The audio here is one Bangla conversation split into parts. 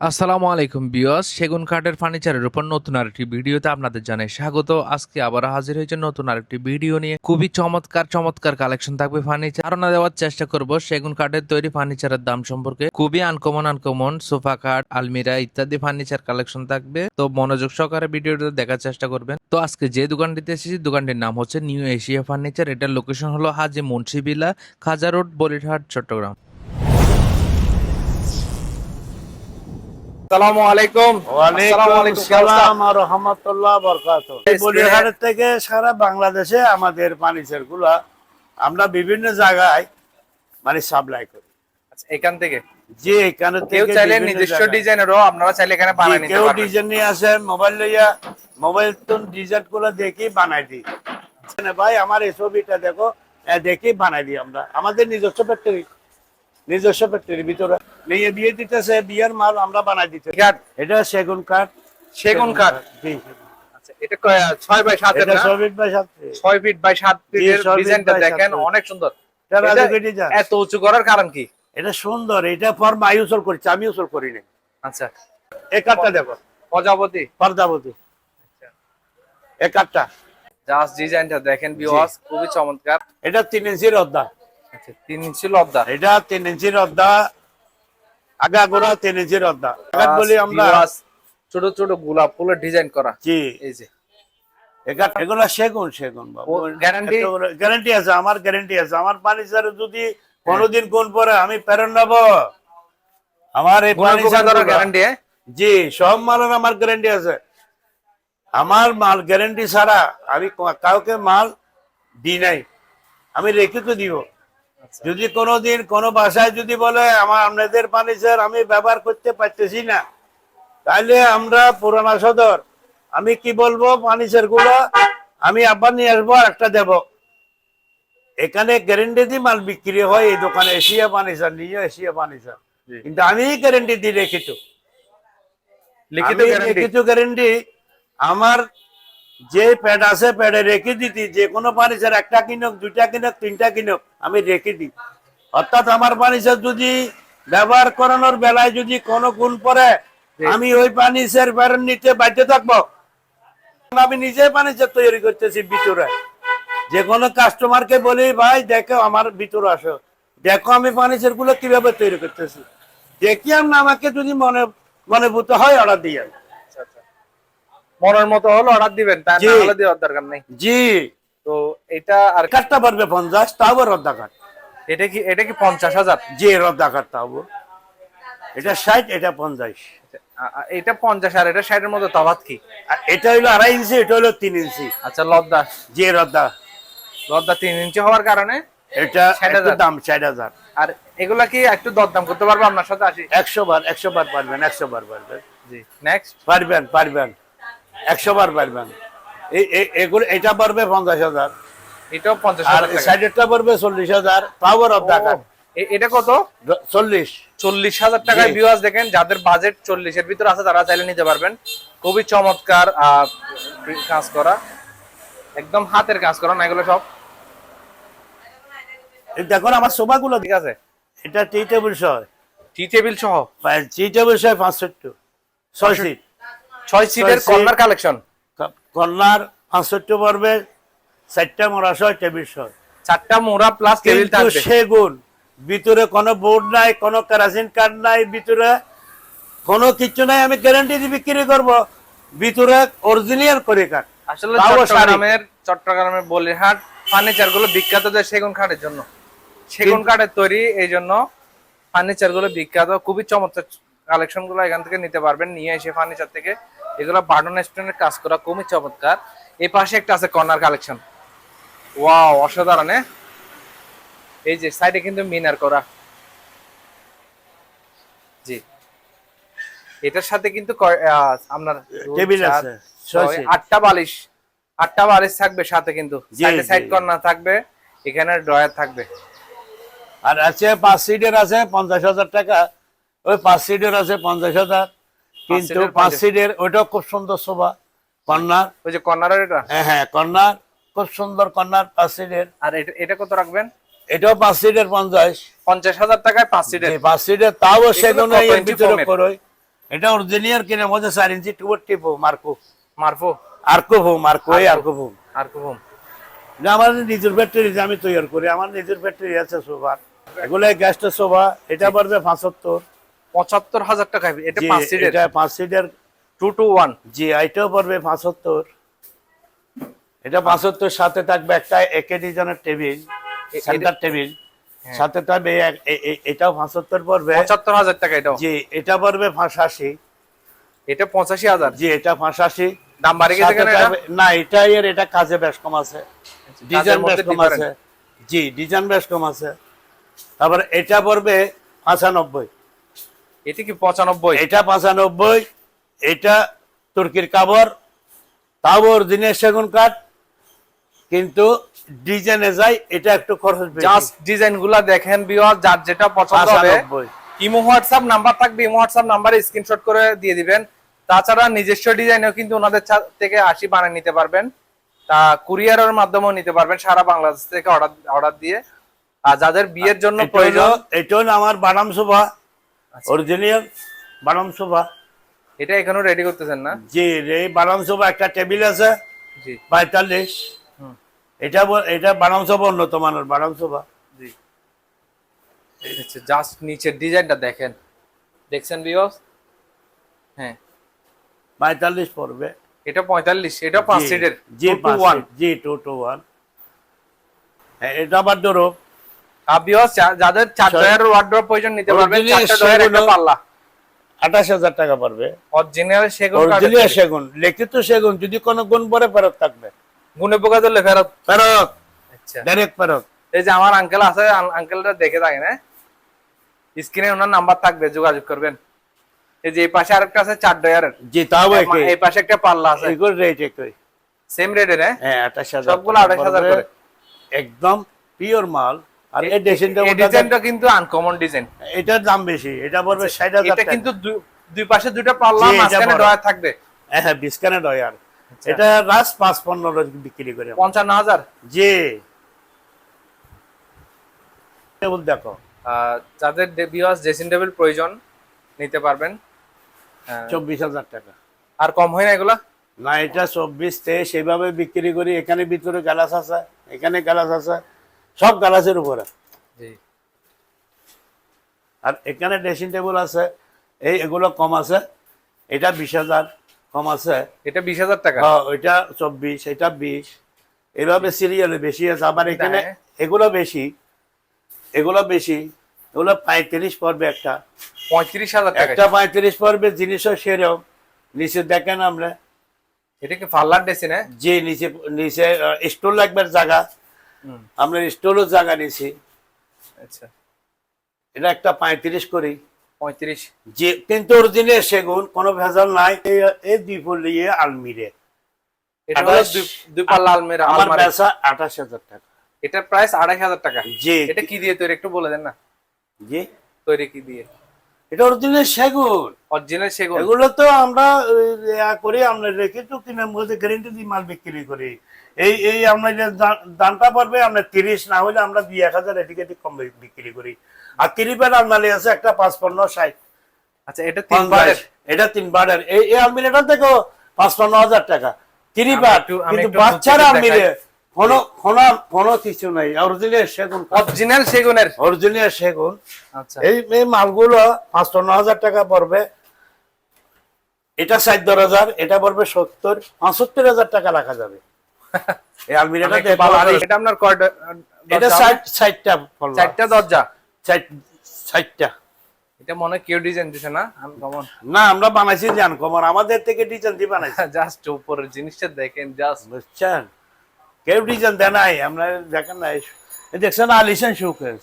আসসালামু আলাইকুম বিয়স সেগুন কাঠের ফার্নিচারের উপর নতুন আরেকটি ভিডিওতে আপনাদের জানাই স্বাগত। আজকে আবার হাজির হয়েছে নতুন আরেকটি ভিডিও নিয়ে। খুবই চমৎকার চমৎকার কালেকশন থাকবে ফার্নিচার। ধারণা দেওয়ার চেষ্টা করব সেগুন কাঠের তৈরি ফার্নিচারের দাম সম্পর্কে। খুবই আনকমন আনকমন, সোফা কাঠ, আলমিরা ইত্যাদি ফার্নিচার কালেকশন থাকবে। তো মনোযোগ সহকারে ভিডিওটা দেখার চেষ্টা করবেন। তো আজকে যে দোকানটিতে এসেছি, দোকানটির নাম হচ্ছে নিউ এশিয়া ফার্নিচার। এটার লোকেশন হলো হাজি মুন্সিবিলা, খাজা রোড, বলিরহাট, চট্টগ্রাম। থেকে সারা বাংলাদেশে আমাদের ফার্নিচারগুলা আমরা বিভিন্ন জায়গায় মানে সাপ্লাই করি। আচ্ছা, এখান থেকে? যে এখানে কেউ চাইলে নিজস্ব ডিজাইনেরও আপনারা চাইলে এখানে জি, নিতে কেউ ডিজাইন নিয়ে আসে মোবাইল লইয়া মোবাইল তো ডিজাইনগুলো দেখি বানাই দিই। ভাই আমার এই ছবিটা দেখো দেখি বানাই দিই আমরা। আমাদের নিজস্ব ফ্যাক্টরি নিজস্ব ফ্যাক্টরির ভিতরে। নিয়ে বিয়ে দিতেছে বিয়ের মাল আমরা বানাই দিতে কাঠ এটা সেগুন কাঠ। সেগুন কাঠ? জি। আচ্ছা, এটা ছয় বাই ছয় ফিট বাই সাত ডিজাইনটা দেখেন অনেক সুন্দর। এটা এটা রাজুকে ডিজাইন। এত উঁচু করার কারণ কি? এটা সুন্দর এটা ফর্ম আই ইউজ আমি ইউজ করি না আচ্ছা। এই কাঠটা দেখো। প্রজাপতি? এই কাঠটা। জাস্ট ডিজাইনটা দেখেন ভিউয়ার্স খুবই চমৎকার। এটা তিন ইঞ্চির অর্ধা আচ্ছা তিন ইঞ্চি লব্দা এটা তিন ইঞ্চির অর্ধা অর্ধা বলি আমরা ছোট ছোট গোলাপ ফুলের ডিজাইন করা। জি। এই যে। এই সেগুন সেগুন বাবু। ও, গ্যারান্টি আছে আমার গ্যারান্টি আছে। আমার ফার্নিচার যদি কোনোদিন কোন পরে আমি প্রেরণ নেব। আমার এই গ্যারান্টি জি সব মালের আমার গ্যারান্টি আছে। আমার মাল গ্যারান্টি ছাড়া আমি কাউকে মাল দিই নাই। আমি রেখে তো দিব। যদি কোনোদিন কোনো বাসায় যদি বলে আমার আপনাদের ফার্নিচার আমি ব্যবহার করতে পারতেছি না। তাহলে আমরা পুরানা সদর আমি কি বলব ফার্নিচারগুলো আমি আবার নিয়ে আসব আর একটা দেব। এখানে গ্যারেন্টি দিয়ে মাল বিক্রি হয় এই দোকানে এশিয়া ফার্নিচার নিয়ে এশিয়া ফার্নিচার। কিন্তু আমি গ্যারেন্টি দিয়ে রেখেছি লিখিত লিখিত গ্যারেন্টি আমার যে প্যাড আছে প্যাডে রেখে দিতি যে কোনো ফার্নিচার একটা কিনক দুইটা কিনক তিনটা কিনক আমি রেখে দিই। অর্থাৎ আমার ফার্নিচার যদি ব্যবহার করানোর বেলায় যদি কোনো গুণ পড়ে আমি ওই ফার্নিচার ফেরত নিতে বাধ্য থাকব। আমি নিজে ফার্নিচার তৈরি করতেছি ভিতরে যে কোনো কাস্টমারকে বলি ভাই দেখো আমার ভিতরে আসো। দেখো আমি ফার্নিচারগুলো কীভাবে তৈরি করতেছি। দেখি আমরা আমাকে যদি মনে মনে ভূত হয় অর্ডার দিয়ে। মনের মতো হলো অর্ডার দিবেন জি। না হলে দেওয়ার দরকার নেই। জি। তো এটা আর কাঠটা পারবে পঞ্চাশ তাও রদ্দা কাঠ এটা কি এটা কি পঞ্চাশ হাজার? জি রদ্দা কাঠ তাও এটা ষাট এটা পঞ্চাশ। আ- আ- এটা পঞ্চাশ আর এটা ষাটের মধ্যে তফাৎ কি? এটা হইল আড়াই ইঞ্চি এটা হইল তিন ইঞ্চি। আচ্ছা লদ্দা জি রদ্দা। লদ্দা তিন ইঞ্চি হওয়ার কারণে এটা 60,000 একটু দাম ষাট হাজার। আর এগুলা কি একটু দরদাম করতে পারব আপনার সাথে? আসি। একশো বার একশো বার পারবেন একশো বার পারবেন। জি নেক্সট পারবেন পারবেন। একশো বার পারবেন। এগুলো এটা পারবে পঞ্চাশ হাজার। এটাও পঞ্চাশ আর টাকা। সাইডেরটা পড়বে চল্লিশ হাজার। তাও রদ্দা ও, এটা কত? চল্লিশ। চল্লিশ হাজার টাকায় জি। দেখেন যাদের বাজেট চল্লিশের ভিতরে আছে তারা চাইলে নিতে পারবেন। খুবই চমৎকার কাজ করা। একদম হাতের কাজ করা না এগুলো সব। দেখুন আমার সোফাগুলো। ঠিক আছে। এটা টি টেবিল সহ। টি টেবিল সহ? টি টেবিল সহ পাঁচষট্টি ছয় সিট ছয় সিটের কর্নার কালেকশন কর্নার পাঁচষট্টি পড়বে চারটা মোড়া সহ টেবিল সহ। চারটা মোড়া প্লাস টেবিল থাকবে। সেগুন ভিতরে কোনো বোর্ড নাই কোনো কেরাসিন কার্ড নাই ভিতরে কোনো কিছু নাই আমি গ্যারান্টি দিয়ে বিক্রি করব। ভিতরে অরিজিনাল করে আসলে চট্টগ্রামের চট্টগ্রামের বলিরহাট ফার্নিচারগুলো বিখ্যাত যে সেগুন কাঠের জন্য। সেগুন কাঠের তৈরি এই জন্য ফার্নিচারগুলো বিখ্যাত। খুবই চমৎকার কালেকশনগুলো এখান থেকে নিতে পারবেন নিয়ে এসে ফার্নিচার থেকে এগুলো বাটন স্টোনের কাজ করা খুবই চমৎকার। এই পাশে একটা আছে কর্নার কালেকশন। ওয়াও অসাধারণ এই যে সাইডে কিন্তু মিনার করা। জি। এটার সাথে কিন্তু আপনার টেবিল আছে। আটটা বালিশ। আটটা বালিশ থাকবে সাথে কিন্তু। সাইডে সাইড কর্নার থাকবে এখানে ড্রয়ার থাকবে। আর আছে পাঁচ সিটের আছে পঞ্চাশ হাজার টাকা। ওই পাঁচ সিটের আছে পঞ্চাশ হাজার। কিন্তু পাঁচ সিটের ওইটাও খুব সুন্দর শোভা। কর্নার ওই যে এটা? হ্যাঁ হ্যাঁ কর্নার খুব সুন্দর কর্নার পাঁচ সিটের আর এটা কত রাখবেন? এটাও পাঁচ সিটের পঞ্চাশ। পঞ্চাশ হাজার টাকায় পাঁচ সিটের পাঁচ সিটের তাও সেগুলো ভিতরে এটা অরিজিনাল কিনে মধ্যে চার ইঞ্চি টুবর টিপো মার্কো মারফো আর্কো মার্কো এই আর্কো ভোম আর কুহুম এটা আমার নিজের ব্যাটারি আমি তৈরি করি আমার নিজের ব্যাটারি আছে সোফা এগুলো গ্যাসটা সোফা এটা পড়বে পাঁচাত্তর। পঁচাত্তর হাজার টাকা এটা পাঁচ সিটের এটা পাঁচ সিটের টু টু ওয়ান জি এটাও পড়বে পাঁচাত্তর। এটা পাঁচাত্তর সাথে থাকবে একটা একে ডিজাইনের টেবিল সেন্টার টেবিল। সাথে থাকবে এটাও পাঁচাত্তর পড়বে। পঁচাত্তর হাজার টাকা এটাও। জি এটা পড়বে পাঁচাশি। এটা পঁচাশি হাজার। জি এটা পাঁচাশি। দাম বাড়ে গেছে না এটা এর এটা কাজে বেশ কম আছে। ডিজাইন বেশ কম আছে। জি ডিজাইন বেশ কম আছে। তারপর এটা পড়বে পঁচানব্বই। এটা কি পঁচানব্বই? এটা পঁচানব্বই এটা তুর্কির কাবর তাও দিনের সেগুন কাঠ কিন্তু ডিজাইনে যায় এটা একটু খরচ জাস্ট ডিজাইনগুলা দেখেন বিওয়ার যার যেটা পছন্দ হবে পঁচানব্বই। ইমো হোয়াটসঅ্যাপ নাম্বার থাকবে ইমো হোয়াটসঅ্যাপ নাম্বারে স্ক্রিনশট করে দিয়ে দিবেন। তাছাড়া নিজস্ব ডিজাইনও কিন্তু ওনাদের থেকে আসি বানিয়ে নিতে পারবেন। তা কুরিয়ারের মাধ্যমেও নিতে পারবেন সারা বাংলাদেশ থেকে অর্ডার অর্ডার দিয়ে। আর যাদের বিয়ের জন্য প্রয়োজন এটা হলো আমার বানাম আচ্ছা। অরিজিনাল বাদাম সোফা। এটা এখনও রেডি করতেছেন না? জি এই বাদাম সোফা একটা টেবিল আছে। জি। পঁয়তাল্লিশ। এটা এটা বাদাম সোফা উন্নত মানের বাদাম সোফা। জি। জাস্ট নিচের ডিজাইনটা দেখেন। দেখছেন বিয়স হ্যাঁ। পঁয়তাল্লিশ পড়বে। এটা পঁয়তাল্লিশ এটা পাঁচ সিটের G two one G two two one হ্যাঁ এটা আবার ধরো। আবিয়স যাদের চার. ওয়ার্ড্রপ প্রয়োজন নিতে পারবেন Original চারটা ডয়ার একটা পাল্লা। আঠাশ হাজার টাকা পড়বে। অরিজিনাল সেগুন অরিজিনাল সেগুন লিখিত সেগুন যদি কোনো গুণ পরে ফেরত থাকবে। গুনে পোকা ধরলে ফেরত। ফেরত। আচ্ছা। ডাইরেক্ট ফেরত। এই যে আমার আঙ্কেল আছে আঙ্কেলটা দেখে থাকেন হ্যাঁ? স্ক্রিনে ওনার নাম্বার থাকবে যোগাযোগ করবেন। এই যে এই পাশে আরেকটা আছে চার ডয়ারের জি তাও এই পাশে একটা পাল্লা আছে। এগুলো রেট একই। সেম রেটের হ্যাঁ? হ্যাঁ আঠাশ হাজার সবগুলো 28,000 পড়বে। করে। একদম পিওর মাল। আর এই ডিজাইনটা ডিজাইনটা কিন্তু আনকমন ডিজাইন এটার দাম বেশি এটা পড়বে ষাট হাজার এটা কিন্তু দুই- পাশে দুইটা পাল্লা মাঝখানে। ডয়ার থাকবে। হ্যাঁ হ্যাঁ বিস্কানে ডয়ার। আচ্ছা। এটা রাস বিক্রি করে। আমরা। পঞ্চান্ন হাজার? জি। টেবিল দেখো। যাদের ড্রেসিং টেবিল প্রয়োজন নিতে পারবেন। হ্যাঁ। চব্বিশ হাজার টাকা। আর কম হয় না এগুলা? না এটা চব্বিশ তেইশ সেভাবে বিক্রি করি। এখানে ভিতরে গ্যালাস আছে এখানে গ্যালাস আছে। সব গ্যালাসের উপরে। আর এখানে ড্রেসিং টেবিল আছে এই এগুলো কম আছে এটা বিশ হাজার কম আছে। এটা বিশ হাজার টাকা? হ্যাঁ, ওইটা চব্বিশ এটা বিশ। এভাবে সিরিয়ালে বেশি আছে আবার এখানে হ্যাঁ। এগুলো বেশি এগুলো বেশি এগুলো পঁয়ত্রিশ পড়বে একটা। পঁয়ত্রিশ হাজার একটা পঁয়ত্রিশ পড়বে জিনিসও সেরম নিচে দেখেন আমরা। এটা কি পাল্লার ড্রেসিং হ্যাঁ? যে নিচে নিচে স্টোর লাগবে জায়গা। আমরা স্টোরও জায়গা নিয়েছি। আচ্ছা। এটা একটা পঁয়ত্রিশ করি। পঁয়ত্রিশ। যে কিন্তু অরিজিনাল সেগুন কোনো ভেজাল নাই। এই- এই দুই ফুলিয়ে আলমিরে আঠাশ। আমার হাজার টাকা। এটার প্রাইস আড়াই হাজার টাকা। জি। এটা কি দিয়ে তৈরি? একটু বলে দেন না। জি। তৈরি কি দিয়ে? এটা অরিজিনাল সেগুন। অরিজিনাল সেগুন। এগুলো তো আমরা করি আমরা রেখে তো কিনে মধ্যে গ্যারেন্টি দিয়ে মাল বিক্রি করি। এই এই আমরা যে দাম- দামটা পড়বে আমরা তিরিশ না হলে আমরা দুই এক হাজার এদিকে কম বিক্রি করি। আর কিরিপের আলমারি আছে একটা পাঁচপান্ন ষাট। আচ্ছা এটা তিন বারের এটা তিন বারের এই এই পাঁচপান্ন হাজার টাকা। কিরিপার কিন্তু বাচ্চার আলমিরে কোনো কোনো কোনো কিছু নাই। অরিজিনাল সেগুন অরিজিনাল সেগুনের? অরিজিনাল সেগুন। আচ্ছা। এই এই মালগুলো পাঁচপান্ন হাজার টাকা পড়বে। এটা ষাট হাজার এটা পড়বে সত্তর পঁচাত্তর হাজার টাকা রাখা যাবে। এই আলমিরাটা এটা আপনার কয় ড- এটা হবে? চারটা দরজা? ষাটটা এটা মনে কেউ ডিজাইন দিছে না? আমি কমন না আমরা বানাইছি জান কমর আমাদের থেকে ডিজাইন দিয়ে বানাইছি। জাস্ট উপরের জিনিসটা দেখেন জাস্ট বুঝছেন? কেউ ডিজাইন দেয় নাই আমরা দেখেন এই দেখছেন আলিশান শোকেস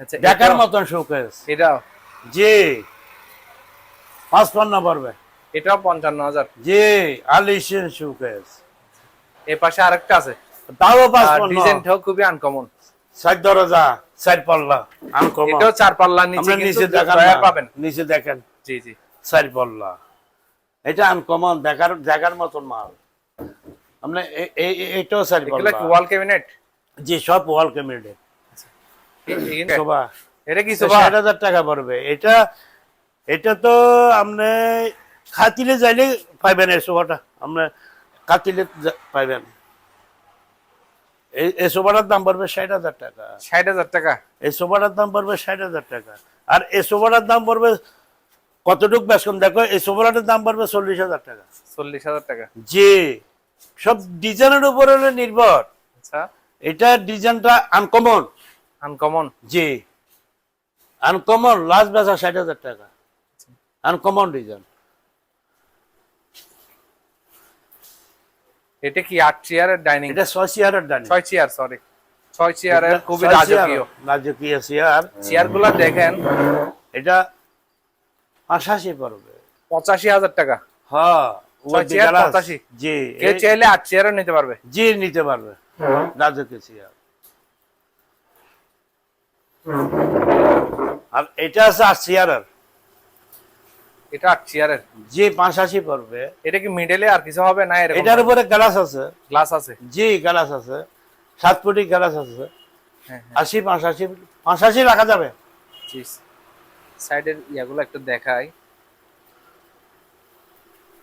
আচ্ছা দেখার মতন শোকেস এটাও? জি। পাঁচপান্ন পড়বে। এটাও পঞ্চান্ন হাজার। জি আলিশান শোকেস পাশে আরেকটা আছে। তাও পাঁচপান্ন ডিজাইনটাও খুবই আনকমন ষাট দরজা। ষাট পাল্লা। আনকমন এটাও চার পাল্লা নিচে নিচে দেখান পাবেন। নিচে দেখেন। জি জি। ষাট পাল্লা। এটা আনকমন দেখার দেখার মতন মাল। আমরা এ- এটাও এগুলা পাল্লা। ওয়াল ক্যাবিনেট জি সব ওয়াল ক্যাবিনেট শোভা। এটা কি সোফা হাজার টাকা পড়বে। এটা এটা তো আপনি খাতিলে যাইলে পাইবেন এই সোফাটা আপনি খাতিলে পাইবেন। এই এই সোফাটার দাম পড়বে ষাট হাজার টাকা। ষাট হাজার টাকা? এই সোফাটার দাম পড়বে ষাট হাজার টাকা। আর এই সোফাটার দাম পড়বে কতটুক বেশকম দেখো এই সোফাটার দাম পড়বে চল্লিশ হাজার টাকা। চল্লিশ হাজার টাকা। জি। সব ডিজাইনের উপরে হলো নির্ভর। আচ্ছা। এটা ডিজাইনটা আনকমন আনকমন জি। আনকমন লাস্ট বেচা ষাট হাজার টাকা। Uncommon design. এটা কি আট চেয়ারের ডাইনিং এটা ছয় চেয়ারের ডানি ছয় চেয়ার সরি ছয় চেয়ারের খুবই রাজকীয়। রাজকীয় চেয়ার। চেয়ারগুলা দেখেন। এটা পাঁচাশি পড়বে। পঁচাশি হাজার টাকা। হ্যাঁ চেয়ার। পঁচাশি। জি কেউ চাইলে আট চেয়ারও নিতে পারবে। জি নিতে পারবে। রাজকীয় চেয়ার। আর এটা আছে আট চেয়ারের। এটা আট চেয়ারের জি পাঁচাশি পড়বে। এটা কি মিডলে আর কিছু হবে না এটার উপরে গ্লাস আছে। গ্লাস আছে? জি গ্লাস আছে। সাত ফুটি গ্লাস আছে। হ্যাঁ আশি পাঁচাশি পাঁচাশি রাখা যাবে। সাইডের ইয়াগুলো একটু দেখাই।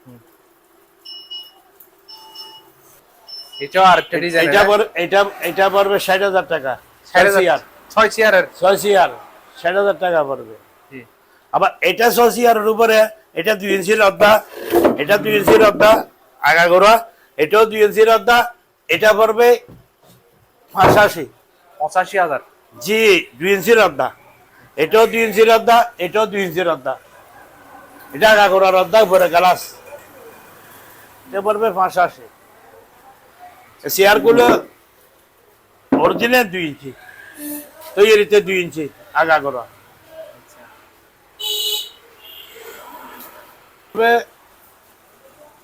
হুম। এটাও আরেকটা ডিজাইন এটা পড়- এটা এটা পড়বে ষাট হাজার টাকা। ছয় চেয়ার ছয় চেয়ারের ছয় চেয়ার ষাট হাজার টাকা পড়বে। আবার এটা ছয় চেয়ারের উপরে এটা দুই ইঞ্চির অর্ধা এটা দুই ইঞ্চি ইঞ্চির অর্ধা আগাগোড়া এটাও দুই ইঞ্চির অর্ধা এটা পড়বে পাঁচাশি। পঁচাশি হাজার। জি দুই ইঞ্চির অর্ধা এটাও দুই ইঞ্চির অর্ধা এটাও দুই ইঞ্চির অর্ধা এটা আগা আগাগোড়ার অর্ধা উপরে গ্লাস। এটা পড়বে পাঁচাশি। চেয়ারগুলো অরিজিনাল দুই ইঞ্চি তৈরিতে দুই ইঞ্চি আগাগোড়া তবে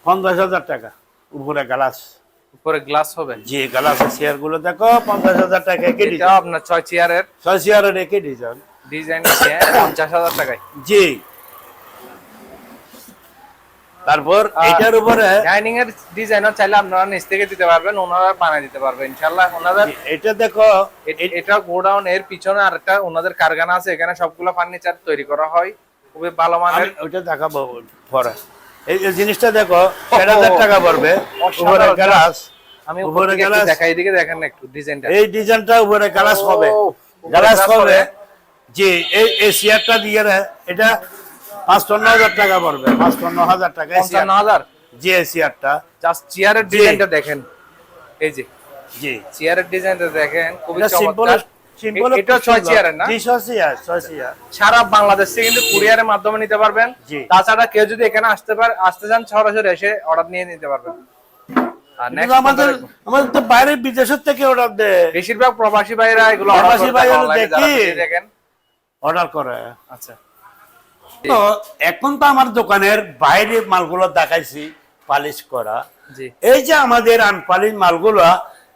পঞ্চাশ হাজার টাকা। উপরে গ্লাস উপরে গ্লাস হবে? জি গ্লাসের চেয়ারগুলো দেখো পঞ্চাশ হাজার টাকা একই ডিজাইন আপনার ছয় চেয়ারের ছয় চেয়ারের একই ডিজাইন ডিজাইন পঞ্চাশ হাজার টাকায়। জি। তারপর এটার উপরে ডাইনিং এর ডিজাইনও চাইলে আপনারা নিচ থেকে দিতে পারবেন ওনারা বানিয়ে দিতে পারবেন ইনশাল্লাহ ওনাদের এটা দেখো এটা গোডাউন এর পিছনে আরেকটা ওনাদের কারখানা আছে এখানে সবগুলো ফার্নিচার তৈরি করা হয়। খুবই ভালো মানের। ওইটা দেখাবো পরে। এই জিনিসটা দেখো ষাট হাজার টাকা পড়বে। উপরে। গ্লাস আমি উপরে গ্লাস দেখাই দিকে দেখেন একটু ডিজাইনটা এই ডিজাইনটা উপরে গ্লাস হবে। গ্লাস হবে। জি এই এই চেয়ারটা দিয়ে এটা পাঁচপান্ন হাজার টাকা পড়বে। পাঁচপান্ন হাজার টাকা এই হাজার? জি এই চেয়ারটা জাস্ট চেয়ারের ডিজাইনটা দেখেন। এই যে জি। চেয়ারের ডিজাইনটা দেখেন খুবই সিম্পল চমৎকার। এটা ছয় চেয়ারের না? সারা বাংলাদেশ থেকে কিন্তু কুরিয়ারের মাধ্যমে নিতে পারবেন। তাছাড়া কেউ যদি এখানে আসতে পারে আসতে চান সরাসরি এসে অর্ডার নিয়ে নিতে পারবেন। আর আমাদের আমাদের তো বাইরের বিদেশের থেকে অর্ডার দেয় বেশিরভাগ প্রবাসী ভাইরা এগুলো প্রবাসী ভাইরা দেখি। দেখেন। অর্ডার করে। আচ্ছা। তো এখন তো আমার দোকানের বাইরে মালগুলো দেখাইছি পালিশ করা। এই যে আমাদের আনপালিশ মালগুলো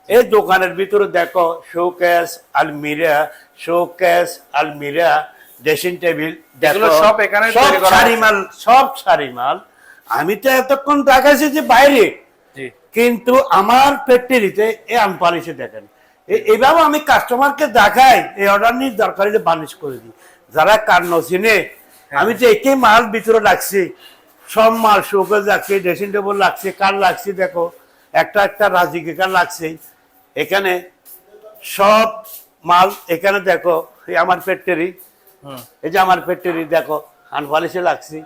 এই দোকানের ভিতরে দেখো শোকেস আলমিরা শোকেস আলমিরা ড্রেসিং টেবিল দেখো সব এখানে সব তৈরি মাল সব শাড়ি মাল আমি তো এতক্ষণ দেখাইছি যে বাইরে। কিন্তু আমার ফ্যাক্টরিতে এই আনপালিশে দেখেন। এইভাবে আমি কাস্টমারকে দেখাই এই অর্ডার নিয়ে দরকার হলে বানিশ করে দিই। যারা কার নচিনে আমি তো একে মাল ভিতরে রাখছি। সব মাল শোকে রাখছি ড্রেসিং টেবিল লাগছে কার লাগছে দেখো। একটা একটা রাজিকে কার লাগছে। এখানে সব মাল এখানে দেখো এই আমার ফ্যাক্টরি এই যে আমার ফ্যাক্টরি দেখো আনপালিশে লাগছি।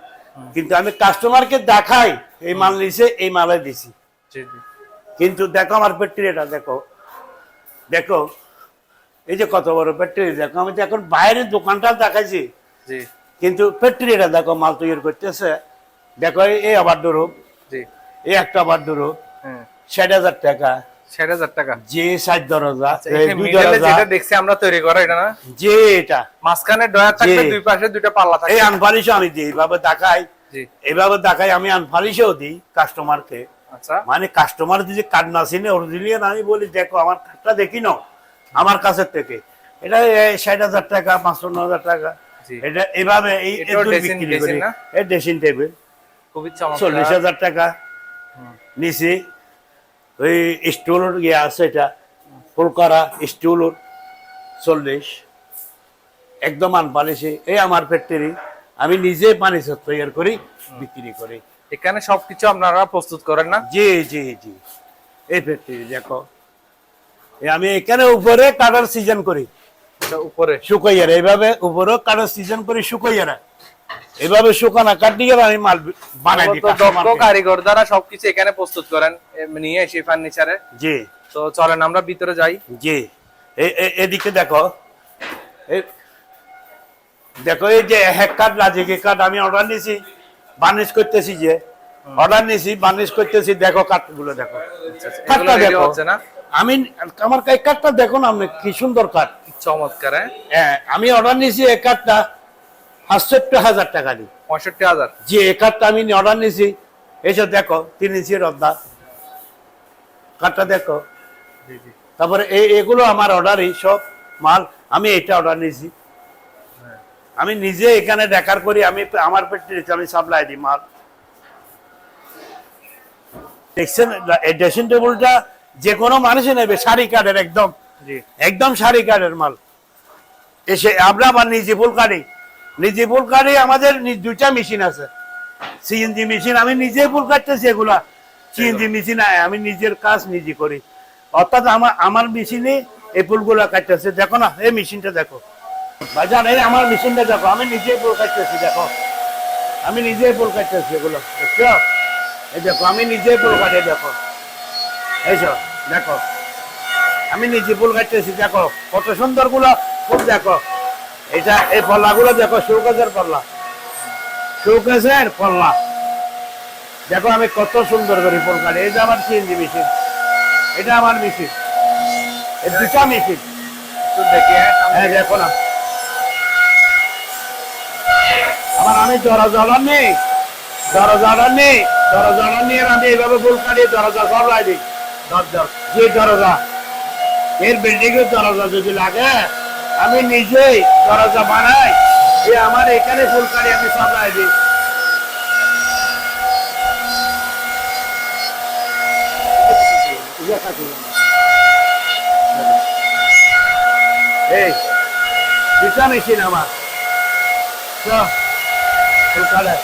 কিন্তু আমি কাস্টমারকে দেখাই এই মাল নিছে এই মালে দিছি। কিন্তু দেখো আমার ব্যাটারিটা দেখো। দেখো এই যে কত বড় ফ্যাক্টরি দেখো আমি তো এখন বাইরের দোকানটা দেখাইছি। কিন্তু ব্যাটারিটা দেখো মাল তৈরি করতেছে। দেখো এই- আবার ডোরুপ এই একটা আবার হ্যাঁ ষাট হাজার টাকা। টাকা। যে দরজা আচ্ছা, এই এখানে দুই দরজা যেটা দেখছি আমরা তৈরি করা এটা না? যে এটা। মাঝখানে ডয়ার থাকবে দুই পাশে দুইটা পাল্লা থাকবে। এই আনফালিশও আমি দিই এইভাবে দেখাই। এইভাবে দেখাই আমি আনফালিশও দিই কাস্টমারকে আচ্ছা। মানে কাস্টমার যদি কার্ড না চিনে অরিজিনাল আমি বলি দেখো আমার কার্ডটা দেখি নাও আমার কাছের থেকে। এটা ষাট হাজার টাকা পাঁচশো হাজার টাকা। এটা এভাবে এই? ড্রেসিং টেবিল চল্লিশ হাজার টাকা নিচে ওই স্টুল ইয়ে আছে এটা ফুল করা স্টুল চল্লিশ। একদম আনপালিশে এই আমার ফ্যাক্টরি। আমি নিজে ফার্নিচার তৈরি করি বিক্রি করি। এখানে সবকিছু আপনারা প্রস্তুত করেন না? জি জি জি। এই ফ্যাক্টরি দেখো। আমি এখানে উপরে কাটার সিজন করি। এটা উপরে। শুকাইয়ারা এইভাবে উপরেও কাটার সিজন করি শুকাইয়ারা। এইভাবে শুকানা কাটিয়ে আমি মাল বানাই দিই দক্ষ কারিগর দ্বারা সবকিছু এখানে প্রস্তুত করেন নিয়ে এসে ফার্নিচারে জি। তো চলেন আমরা ভিতরে যাই। জি। এদিকে দেখো। দেখো এই যে হ্যাক কার্ড লাজিকে কার্ড আমি অর্ডার নিয়েছি বার্নিশ করতেছি যে। অর্ডার নিয়েছি বার্নিশ করতেছি দেখো কার্ডগুলো দেখো। এগুলো কার্ডটা ready দেখো। না? আমি আমার এই কার্ডটা দেখো না আপনি কি সুন্দর কাঠ। চমৎকার হ্যাঁ? হ্যাঁ আমি অর্ডার নিয়েছি এই কার্ডটা সাতষট্টি হাজার টাকা দিয়ে পঁয়ষট্টি হাজার। যে এই কার্ডটা আমি অর্ডার নিয়েছি এসে দেখো তিন ইঞ্চির অর্ডার কার্ডটা দেখো। তারপরে এই এগুলো আমার অর্ডারই সব মাল আমি এটা অর্ডার নিয়েছি। আমি নিজে এখানে দেখার করি আমি আমার পেটে আমি সাপ্লাই দিই মাল। দেখছেন এই ড্রেসিং টেবিলটা যে কোনো মানুষই নেবে শাড়ি কাঠের একদম। জি। একদম শাড়ি কাঠের মাল। এসে আমরা আবার নিজে ফুল কাটি নিজে ফুল কাটি আমাদের দুইটা মেশিন আছে। সিএনজি মেশিন আমি নিজে ফুল কাটতেছি এগুলা। সিএনজি মেশিন আমি নিজের কাজ নিজে করি। অর্থাৎ আমার আমার মেশিনে এই ফুলগুলা কাটতেছে। দেখো না এই মেশিনটা দেখো। বাজার এই আমার মেশিনটা দেখো আমি নিজে ফুল কাটতেছি দেখো। আমি নিজে ফুল কাটতেছি এগুলো দেখছ? এই দেখো আমি নিজে ফুল কাটি দেখো। এইসব দেখো। আমি নিজে ফুল কাটতেছি দেখো। কত সুন্দরগুলো ফুল দেখো। এটা এই পল্লা গুলো দেখো শৌকাজের পল্লা। শৌকাজের পল্লা। দেখো আমি কত সুন্দর করি কাটি। এই যে আমার সিএনজি মেশিন এটা আমার মেশিন। এই দুটা মেশিন। হ্যাঁ হ্যাঁ দেখো না। আমার আমি দরজা অর্ডার নেই দরজা অর্ডার নেই দরজা অর্ডার নিয়ে আমি এইভাবে ফুল কাটি দরজা সব দিই। দরজা যে দরজা এর বিল্ডিং এর দরজা যদি লাগে আমি নিজেই দরজা বানাই, এ আমার এখানে ফুলকারি আমি সব লাই দিই। এই দুটা মেশিন আমার। চল ফুল কাটার